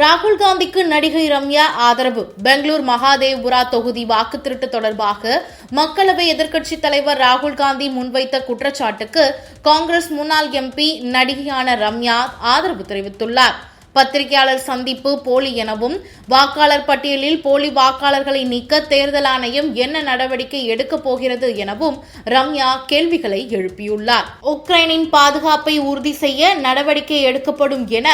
ராகுல் காந்திக்கு நடிகை ரம்யா ஆதரவு. பெங்களூர் மகாதேவ்புரா தொகுதி வாக்கு திருட்டு தொடர்பாக மக்களவை எதிர்க்கட்சித் தலைவர் ராகுல் காந்தி முன்வைத்த குற்றச்சாட்டுக்கு காங்கிரஸ் முன்னாள் எம்பி நடிகையான ரம்யா ஆதரவு தெரிவித்துள்ளார். பத்திரிகையாளர் சந்திப்பு போலி எனவும் வாக்காளர் பட்டியலில் போலி வாக்காளர்களை நீக்க தேர்தல் ஆணையம் என்ன நடவடிக்கை எடுக்கப் போகிறது எனவும் ரம்யா கேள்விகளை எழுப்பியுள்ளார். உக்ரைனின் பாதுகாப்பை உறுதி செய்ய நடவடிக்கை எடுக்கப்படும் என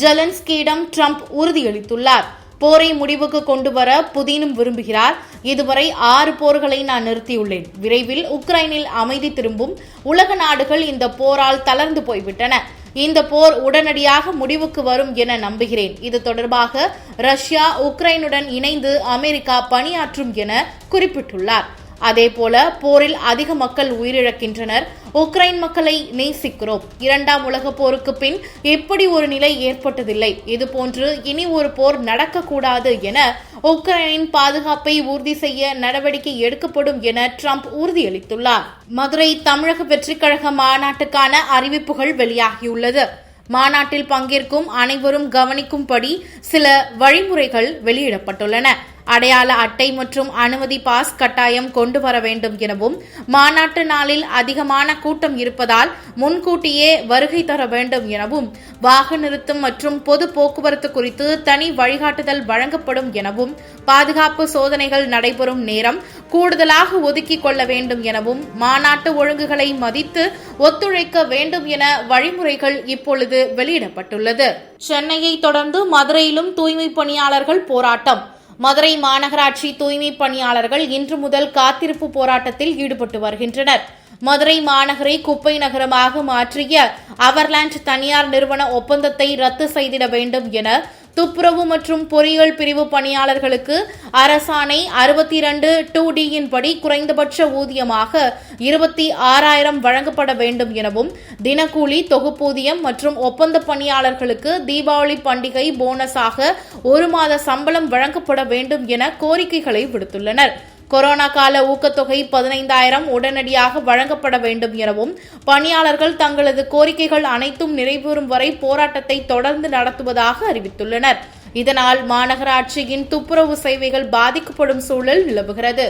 ஜெலன்ஸ்கியிடம் ட்ரம்ப் உறுதியளித்துள்ளார். போரை முடிவுக்கு கொண்டு வர புதினும் விரும்புகிறார். இதுவரை ஆறு போர்களை நான் நிறுத்தியுள்ளேன். விரைவில் உக்ரைனில் அமைதி திரும்பும். உலக நாடுகள் இந்த போரால் தளர்ந்து போய்விட்டன. இந்த போர் உடனடியாக முடிவுக்கு வரும் என நம்புகிறேன். இது தொடர்பாக ரஷ்யா உக்ரைனுடன் இணைந்து அமெரிக்கா பணியாற்றும் என குறிப்பிட்டுள்ளார். அதேபோல போரில் அதிக மக்கள் உயிரிழக்கின்றனர். உக்ரைன் மக்களை நேசிக்கிறோம். இரண்டாம் உலக போருக்கு பின் இப்படி ஒரு நிலை ஏற்பட்டதில்லை? இதுபோன்று இனி ஒரு போர் நடக்கக்கூடாது என உக்ரைனின் பாதுகாப்பை உறுதி செய்ய நடவடிக்கை எடுக்கப்படும் என ட்ரம்ப் உறுதியளித்துள்ளார். மதுரை தமிழக வெற்றிக் கழக மாநாட்டுக்கான அறிவிப்புகள் வெளியாகியுள்ளது. மாநாட்டில் பங்கேற்கும் அனைவரும் கவனிக்கும்படி சில வழிமுறைகள் வெளியிடப்பட்டுள்ளன. அடையாள அட்டை மற்றும் அனுமதி பாஸ் கட்டாயம் கொண்டு வர வேண்டும் எனவும் மாநாட்டு நாளில் அதிகமான கூட்டம் இருப்பதால் முன்கூட்டியே வருகை தர வேண்டும் எனவும் வாகன நிறுத்தம் மற்றும் பொது போக்குவரத்து குறித்து தனி வழிகாட்டுதல் வழங்கப்படும் எனவும் பாதுகாப்பு சோதனைகள் நடைபெறும் நேரம் கூடுதலாக ஒதுக்கிக் கொள்ள வேண்டும் எனவும் மாநாட்டு ஒழுங்குகளை மதித்து ஒத்துழைக்க வேண்டும் என வழிமுறைகள் இப்பொழுது வெளியிடப்பட்டுள்ளது. சென்னையை தொடர்ந்து மதுரையிலும் தூய்மை பணியாளர்கள் போராட்டம். மதுரை மாநகராட்சி தூய்மை பணியாளர்கள் இன்று முதல் காத்திருப்பு போராட்டத்தில் ஈடுபட்டு வருகின்றனர். மதுரை மாநகரை குப்பை நகரமாக மாற்றிய அவர்லாண்ட் தனியார் நிறுவன ஒப்பந்தத்தை ரத்து செய்திட வேண்டும் என துப்புரவு மற்றும் பொறியியல் பிரிவு பணியாளர்களுக்கு அரசாணை அறுபத்தி இரண்டு டூ டியின் படி குறைந்தபட்ச ஊதியமாக இருபத்தி ஆறாயிரம் வழங்கப்பட வேண்டும் எனவும் தினக்கூலி தொகுப்பூதியம் மற்றும் ஒப்பந்த பணியாளர்களுக்கு தீபாவளி பண்டிகை போனஸாக ஒரு மாத சம்பளம் வழங்கப்பட வேண்டும் என கோரிக்கைகளை விடுத்துள்ளனர். கொரோனா கால ஊக்கத்தொகை பதினைந்தாயிரம் உடனடியாக வழங்கப்பட வேண்டும் எனவும் பணியாளர்கள் தங்களது கோரிக்கைகள் அனைத்தும் நிறைவேறும் வரை போராட்டத்தை தொடர்ந்து நடத்துவதாக அறிவித்துள்ளனர். இதனால் மாநகராட்சியின் துப்புரவு சேவைகள் பாதிக்கப்படும் சூழல் நிலவுகிறது.